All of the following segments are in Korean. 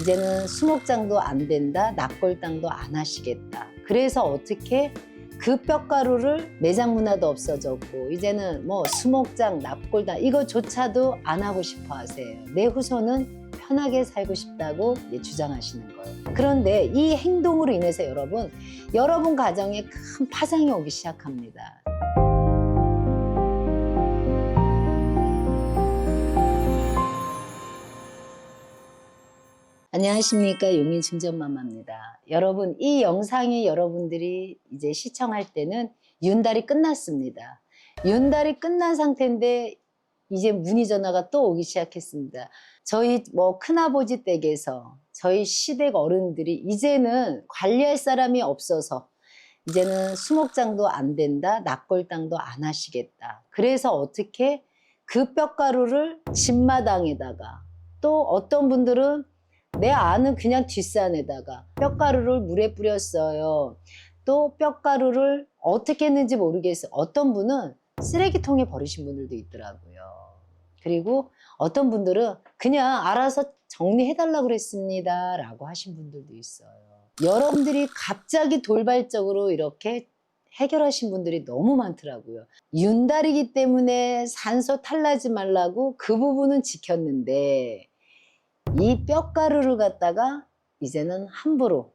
이제는 수목장도 안 된다, 납골당도 안 하시겠다. 그래서 어떻게 그 뼈가루를 매장 문화도 없어졌고 이제는 뭐 수목장, 납골당 이거조차도 안 하고 싶어 하세요. 내 후손은 편하게 살고 싶다고 주장하시는 거예요. 그런데 이 행동으로 인해서 여러분, 여러분 가정에 큰 파장이 오기 시작합니다. 안녕하십니까 용인 중전마마입니다. 여러분 이 영상이 여러분들이 이제 시청할 때는 윤달이 끝났습니다. 윤달이 끝난 상태인데 이제 문의 전화가 또 오기 시작했습니다. 저희 뭐 큰아버지 댁에서 저희 시댁 어른들이 이제는 관리할 사람이 없어서 이제는 수목장도 안 된다, 납골당도 안 하시겠다. 그래서 어떻게 그 뼈가루를 집마당에다가 또 어떤 분들은 내 아는 그냥 뒷산에다가 뼈가루를 물에 뿌렸어요. 또 뼈가루를 어떻게 했는지 모르겠어요. 어떤 분은 쓰레기통에 버리신 분들도 있더라고요. 그리고 어떤 분들은 그냥 알아서 정리해달라고 그랬습니다. 라고 하신 분들도 있어요. 여러분들이 갑자기 돌발적으로 이렇게 해결하신 분들이 너무 많더라고요. 윤달이기 때문에 산소 탈나지 말라고 그 부분은 지켰는데 이 뼈가루를 갖다가 이제는 함부로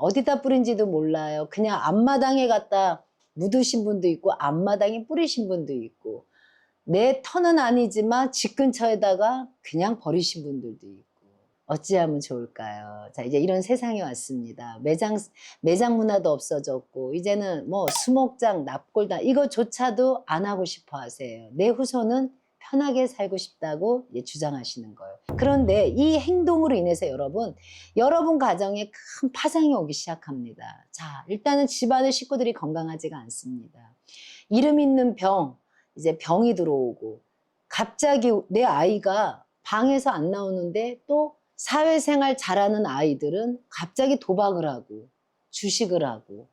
어, 디다 뿌린지도 몰라요. 그냥 앞마당에 갖다 묻으신 분도 있고 앞마당에 뿌리신 분도 있고 내 터는 아니지만 집 근처에다가 그냥 버리신 분들도 있고 어찌하면 좋을까요? 자 이제 이런 세상이 왔습니다. 매장 매장 문화도 없어졌고 이제는 뭐 수목장 납골당 이거조차도 안 하고 싶어 하세요. 내 후손은 편하게 살고 싶다고 이제 주장하시는 거예요. 그런데 이 행동으로 인해서 여러분, 여러분 가정에 큰 파장이 오기 시작합니다. 자, 일단은 집안의 식구들이 건강하지가 않습니다. 이름 있는 병, 이제 병이 들어오고, 갑자기 내 아이가 방에서 안 나오는데 또 사회생활 잘하는 아이들은 갑자기 도박을 하고, 주식을 하고,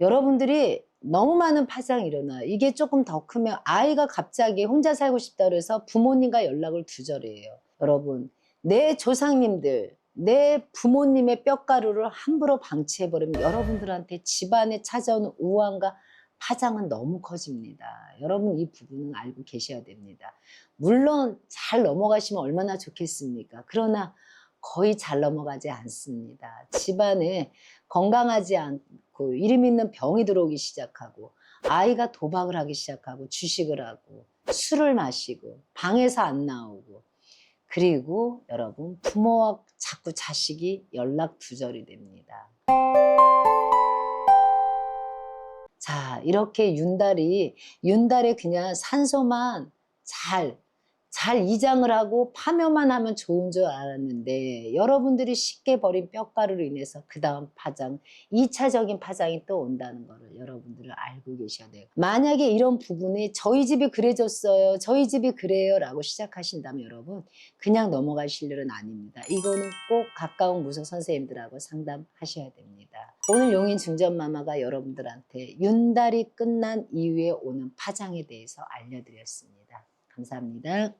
여러분들이 너무 많은 파장이 일어나요. 이게 조금 더 크면 아이가 갑자기 혼자 살고 싶다 그래서 부모님과 연락을 두절해요. 여러분, 내 조상님들, 내 부모님의 뼈가루를 함부로 방치해버리면 여러분들한테 집안에 찾아오는 우환과 파장은 너무 커집니다. 여러분 이 부분은 알고 계셔야 됩니다. 물론 잘 넘어가시면 얼마나 좋겠습니까? 그러나 거의 잘 넘어가지 않습니다. 집안에 건강하지 않고 이름 있는 병이 들어오기 시작하고 아이가 도박을 하기 시작하고 주식을 하고 술을 마시고 방에서 안 나오고 그리고 여러분 부모와 자꾸 자식이 연락 두절이 됩니다. 자 이렇게 윤달이 윤달에 그냥 산소만 잘 잘 이장을 하고 파묘만 하면 좋은 줄 알았는데 여러분들이 쉽게 버린 뼈가루로 인해서 그 다음 파장, 2차적인 파장이 또 온다는 거를 여러분들은 알고 계셔야 돼요. 만약에 이런 부분이 저희 집이 그래졌어요. 저희 집이 그래요. 라고 시작하신다면 여러분 그냥 넘어가실 일은 아닙니다. 이거는 꼭 가까운 무속 선생님들하고 상담하셔야 됩니다. 오늘 용인 중전마마가 여러분들한테 윤달이 끝난 이후에 오는 파장에 대해서 알려드렸습니다. 감사합니다.